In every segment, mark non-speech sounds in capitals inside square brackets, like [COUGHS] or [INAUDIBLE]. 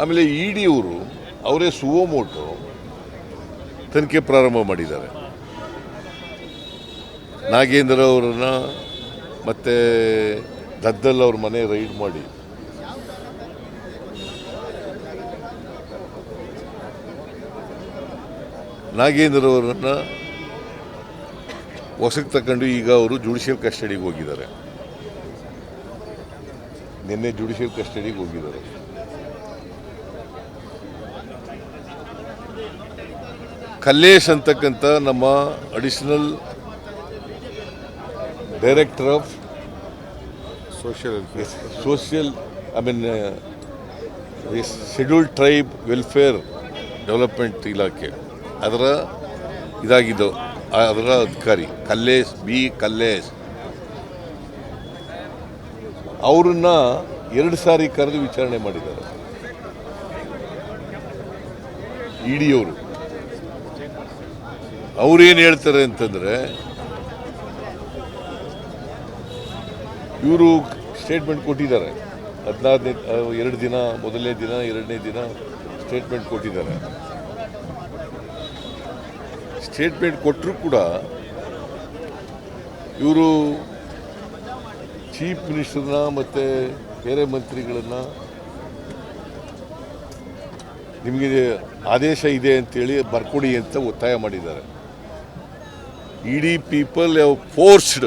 ಆಮೇಲೆ ಇ ಡಿಯವರು ಅವರೇ ಸುವೋಮೋಟು ತನಿಖೆ ಪ್ರಾರಂಭ ಮಾಡಿದ್ದಾರೆ. ನಾಗೇಂದ್ರ ಅವರನ್ನ ಮತ್ತು ದದ್ದಲ್ಲಿ ಅವ್ರ ಮನೆ ರೈಡ್ ಮಾಡಿ. ನಾಗೇಂದ್ರ ಅವರನ್ನು ವಶಕ್ಕೆ ತಗೊಂಡು ಈಗ ಅವರು ಜುಡಿಷಿಯಲ್ ಕಸ್ಟಡಿಗೆ ಹೋಗಿದ್ದಾರೆ. ನಿನ್ನೆ ಜುಡಿಷಿಯಲ್ ಕಸ್ಟಡಿಗೆ ಹೋಗಿದ್ದಾರೆ. ಕಲ್ಲೇಶ್ ಅಂತಕ್ಕಂಥ ನಮ್ಮ additional director of social social I mean scheduled tribe welfare development ಇಲಾಖೆ. ಅದರ ಇದಾಗಿದ್ದು ಅದರ ಅಧಿಕಾರಿ ಕಲ್ಲೇಶ್ ಬಿ ಕಲ್ಲೇಶ್. ಅವರನ್ನ ಎರಡು ಸಾರಿ ಕರೆದು ವಿಚಾರಣೆ ಮಾಡಿದ್ದಾರೆ. ಇಡಿಯವರು. ಅವ್ರೇನು ಹೇಳ್ತಾರೆ ಅಂತಂದರೆ, ಇವರು ಸ್ಟೇಟ್ಮೆಂಟ್ ಕೊಟ್ಟಿದ್ದಾರೆ. ಹದಿನಾರನೇ ಎರಡು ದಿನ, ಮೊದಲನೇ ದಿನ, ಎರಡನೇ ದಿನ ಸ್ಟೇಟ್ಮೆಂಟ್ ಕೊಟ್ಟಿದ್ದಾರೆ. ಸ್ಟೇಟ್ಮೆಂಟ್ ಕೊಟ್ಟರು ಕೂಡ ಇವರು ಚೀಫ್ ಮಿನಿಸ್ಟರ್ನ ಮತ್ತು ಬೇರೆ ಮಂತ್ರಿಗಳನ್ನು ನಿಮಗೆ ಆದೇಶ ಇದೆ ಅಂತೇಳಿ ಬರ್ಕೊಡಿ ಅಂತ ಒತ್ತಾಯ ಮಾಡಿದ್ದಾರೆ. ED people have forced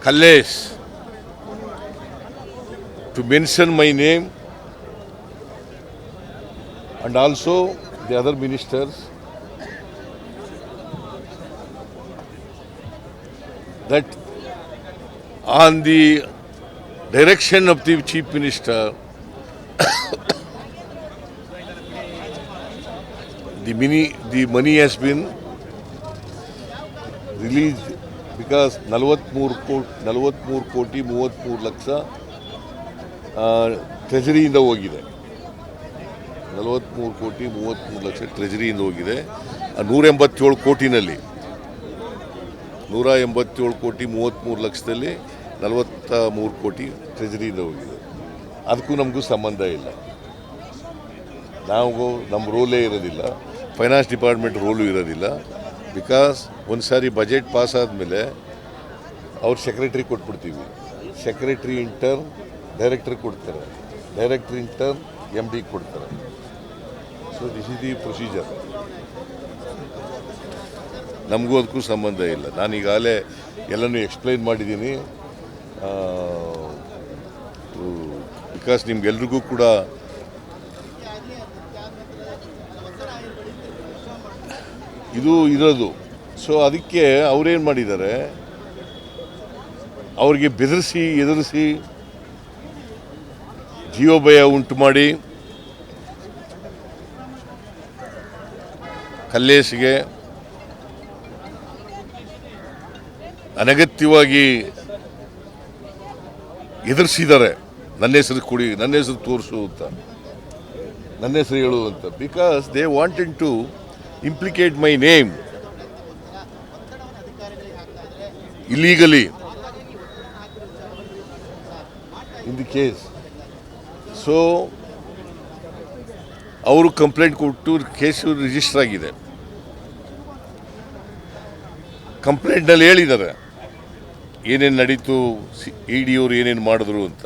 Kalles to mention my name and also the other ministers that on the direction of the chief minister [COUGHS] the mini the money has been released because ನಲವತ್ತ್ಮೂರು ಕೋಟಿ ನಲವತ್ತ್ಮೂರು ಕೋಟಿ ಮೂವತ್ತ್ಮೂರು ಲಕ್ಷ ಟ್ರೆಜರಿಯಿಂದ ಹೋಗಿದೆ. ನಲವತ್ತ್ಮೂರು ಕೋಟಿ ಮೂವತ್ತ್ಮೂರು ಲಕ್ಷ ಟ್ರೆಜರಿಯಿಂದ ಹೋಗಿದೆ. ನೂರ ಎಂಬತ್ತೇಳು ಕೋಟಿನಲ್ಲಿ ನೂರ ಎಂಬತ್ತೇಳು ಕೋಟಿ ಮೂವತ್ತ್ಮೂರು ಲಕ್ಷದಲ್ಲಿ ನಲವತ್ತ ಮೂರು ಕೋಟಿ ಟ್ರೆಜರಿಯಿಂದ ಹೋಗಿದೆ. ಅದಕ್ಕೂ ನಮಗೂ ಸಂಬಂಧ ಇಲ್ಲ. ನಾವು ನಮ್ಮ ರೋಲೇ ಇರೋದಿಲ್ಲ. ಫೈನಾನ್ಸ್ ಡಿಪಾರ್ಟ್ಮೆಂಟ್ ರೋಲು ಇರೋದಿಲ್ಲ. ಬಿಕಾಸ್ ಒಂದು ಸಾರಿ ಬಜೆಟ್ ಪಾಸ್ ಆದಮೇಲೆ ಅವ್ರು ಸೆಕ್ರೆಟ್ರಿ ಕೊಟ್ಬಿಡ್ತೀವಿ. ಸೆಕ್ರೆಟ್ರಿ ಇಂಟರ್ ಡೈರೆಕ್ಟ್ರಿಗೆ ಕೊಡ್ತಾರೆ. Director in turn M D ಕೊಡ್ತಾರೆ. So this is the procedure ನಮಗೂ ಅದಕ್ಕೂ ಸಂಬಂಧ ಇಲ್ಲ. ನಾನು ಈಗಾಗಲೇ ಎಲ್ಲನೂ ಎಕ್ಸ್ಪ್ಲೈನ್ ಮಾಡಿದ್ದೀನಿ. ಬಿಕಾಸ್ ನಿಮ್ಗೆಲ್ರಿಗೂ ಕೂಡ ಇದು ಇರೋದು ಸೊ ಅದಕ್ಕೆ ಅವ್ರೇನು ಮಾಡಿದ್ದಾರೆ? ಅವ್ರಿಗೆ ಬೆದರಿಸಿ, ಎದುರಿಸಿ ಜೀವಭಯ ಉಂಟು ಮಾಡಿ ಕಲ್ಲೇಶ್ಗೆ ಅನಗತ್ಯವಾಗಿ ಎದುರಿಸಿದ್ದಾರೆ. ನನ್ನ ಹೆಸರು ಕೊಡಿ, ನನ್ನ ಹೆಸರು ತೋರಿಸು ಅಂತ. ನನ್ನ ಹೆಸರು ಹೇಳು ಅಂತ. Because they wanted to implicate my name illegally. In the case so ಅವರು ಕಂಪ್ಲೇಂಟ್ ಕೊಟ್ಟು ಕೇಸು ರಿಜಿಸ್ಟರ್ ಆಗಿದೆ. ಕಂಪ್ಲೇಂಟ್ನಲ್ಲಿ ಹೇಳಿದ್ದಾರೆ. ಏನೇನು ನಡೀತು ಇ ಡಿ ಅವರು ಏನೇನು ಮಾಡಿದ್ರು ಅಂತ.